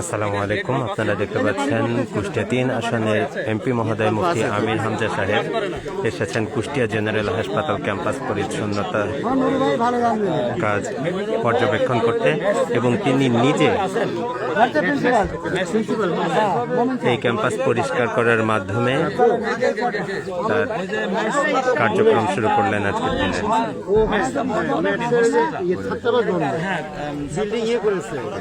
আসসালামু আলাইকুম আপনারা দেখতে পাচ্ছেন কুষ্টিয়া তিন আসনের এমপি মহোদয় মুফতি আমির হামজা সাহেব। এসেছেন কুষ্টিয়া জেনারেল হাসপাতাল ক্যাম্পাস পরিচ্ছন্নতা কাজ পর্যবেক্ষণ করতে এবং তিনি নিজে এই ক্যাম্পাস পরিষ্কার করার মাধ্যমে তার কার্যক্রম শুরু করলেন আজকের দিনে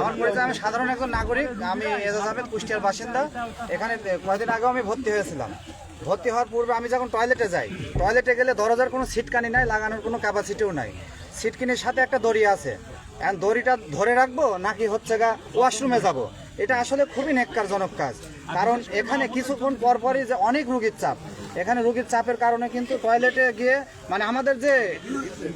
আমার পরিচয় আমি সাধারণ একজন নাগরিক, আমি কুষ্টিয়ার বাসিন্দা। এখানে কয়েকদিন আগেও আমি ভর্তি হয়েছিলাম। ভর্তি হওয়ার পূর্বে আমি যখন টয়লেটে যাই, টয়লেটে গেলে দরজার কোনো সিটকানি নাই, লাগানোর কোনো ক্যাপাসিটিও নাই। সিটকিনির সাথে একটা দড়ি আছে। দড়িটা ধরে রাখব নাকি হচ্ছে গা ওয়াশরুমে যাব? এটা আসলে খুবই নেককারজনক কাজ। কারণ এখানে কিছুক্ষণ পর পরই যে অনেক রুগীর চাপ এখানে রুগীর চাপের কারণে কিন্তু টয়লেটে গিয়ে মানে আমাদের যে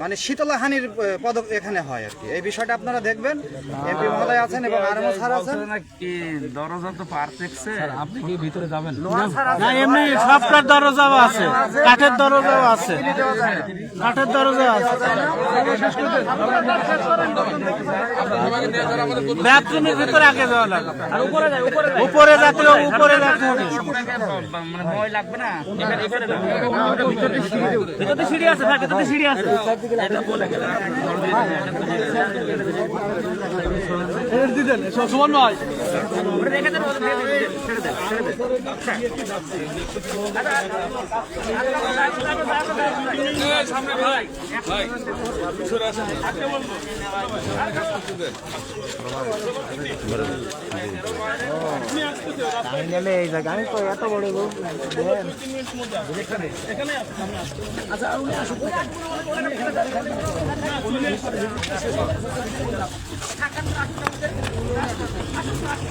মানে শীতলাহানির পদক এখানে হয় আর কি। এই বিষয়টা আপনারা দেখবেন। এমপি মহোদয় আছেন এবং আরএমও স্যার আছেন। দরজা তো পারফেক্টছে আপনি কি ভিতরে যাবেন? না এমনি সফটওয়্যার দরজাও আছে। কাঠের দরজাও আছে। কাঠের দরজা আছে। বাথরুমের ভিতরে আগে যাওয়া লাগবে। আর উপরে যায় উপরে উপরে যেতে উপরে যেতে হবে ভিতরে সিঁড়ি আছে ভাই ভিতরে সিঁড়ি আছে। দিদেন সমান নয়। গেলে এই জায়গা আমি তো এত বড়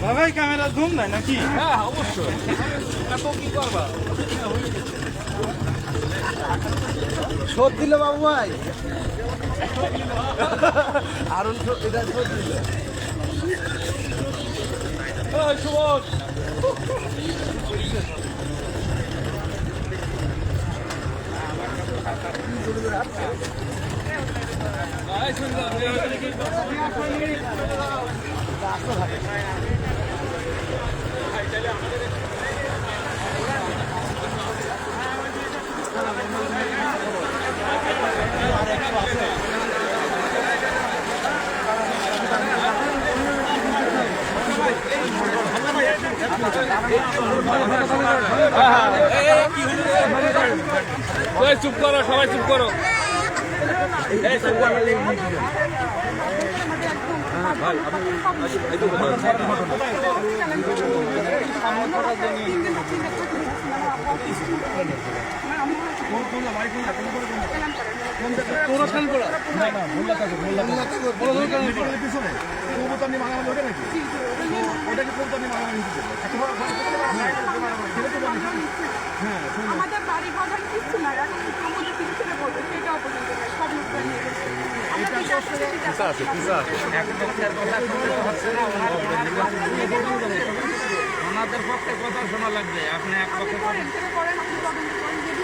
দেন ভাই ক্যামেরা জুম নাই নাকি? হ্যাঁ অবশ্যই। কি করবা? শোধ দিল বাবু ভাই। আর এটা শোধ দিল। সুবোধ। চুপ করো সবাই চুপ করো। আমাদের বাড়ি ঘর ভাই কিচ্ছু না এখন আমাদের পিছনে বলবে সেটাও পর্যন্ত নাই। সব লোক নিয়ে গেছে আমরা পিছা আছে পিছা আছে ওনাদের পক্ষে কথা শোনা লাগবে আপনি এক আপনি করেন সেটা করেন আপনি তদন্ত করেন যদি